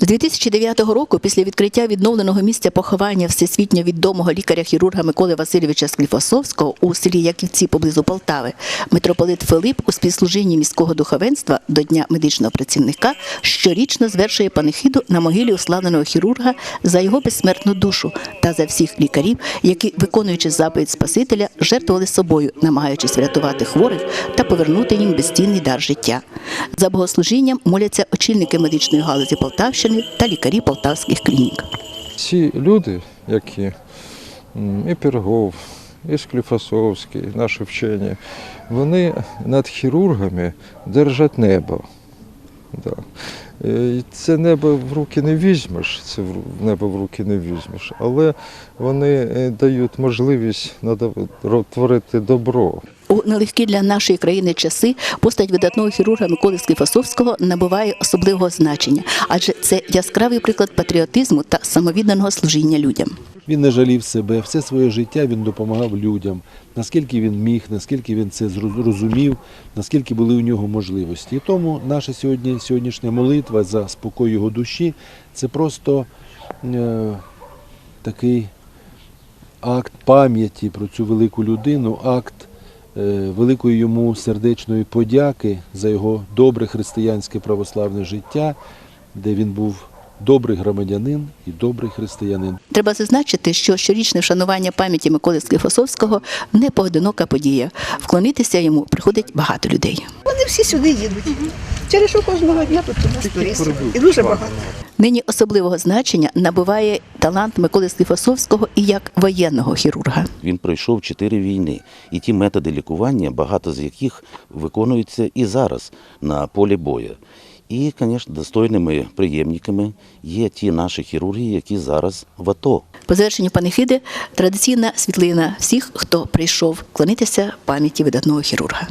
З 2009 року, після відкриття відновленого місця поховання всесвітньо відомого лікаря-хірурга Миколи Васильовича Скліфосовського у селі Яківці поблизу Полтави, митрополит Филип у співслужінні міського духовенства до Дня медичного працівника щорічно звершує панихиду на могилі уславленого хірурга за його безсмертну душу та за всіх лікарів, які, виконуючи заповідь Спасителя, жертвували собою, намагаючись врятувати хворих та повернути їм безцінний дар життя. За богослужінням моляться очільники медичної галузі Полтавщини та лікарі полтавських клінік. Ці люди, які і Пірогов, і Скліфасовський, наші вчені, вони над хірургами держать небо. Да. Е, і Це небо в руки не візьмеш, це небо в руки не візьмеш, але вони е, дають можливість творити добро. У нелегкі для нашої країни часи постать видатного хірурга Миколи Скліфосовського набуває особливого значення, адже це яскравий приклад патріотизму та самовідданого служіння людям. Він не жалів себе, все своє життя він допомагав людям, наскільки він міг, наскільки він це зрозу- розумів, наскільки були у нього можливості. І тому наша сьогодні, сьогоднішня молитва за спокій його душі це просто е, такий акт пам'яті про цю велику людину, акт великої йому сердечної подяки за його добре християнське православне життя, де він був добрий громадянин і добрий християнин. Треба зазначити, що щорічне вшанування пам'яті Миколи Склифосовського не поодинока подія. Вклонитися йому приходить багато людей. Вони всі сюди їдуть. Через що кожного дня тут у нас туристів. І дуже багато. Нині особливого значення набуває талант Миколи Скліфосовського і як воєнного хірурга. Він пройшов чотири війни, і ті методи лікування, багато з яких виконуються і зараз на полі бою. І, звісно, достойними приємниками є ті наші хірурги, які зараз в АТО. По завершенню панихиди традиційна світлина всіх, хто прийшов вклонитися пам'яті видатного хірурга.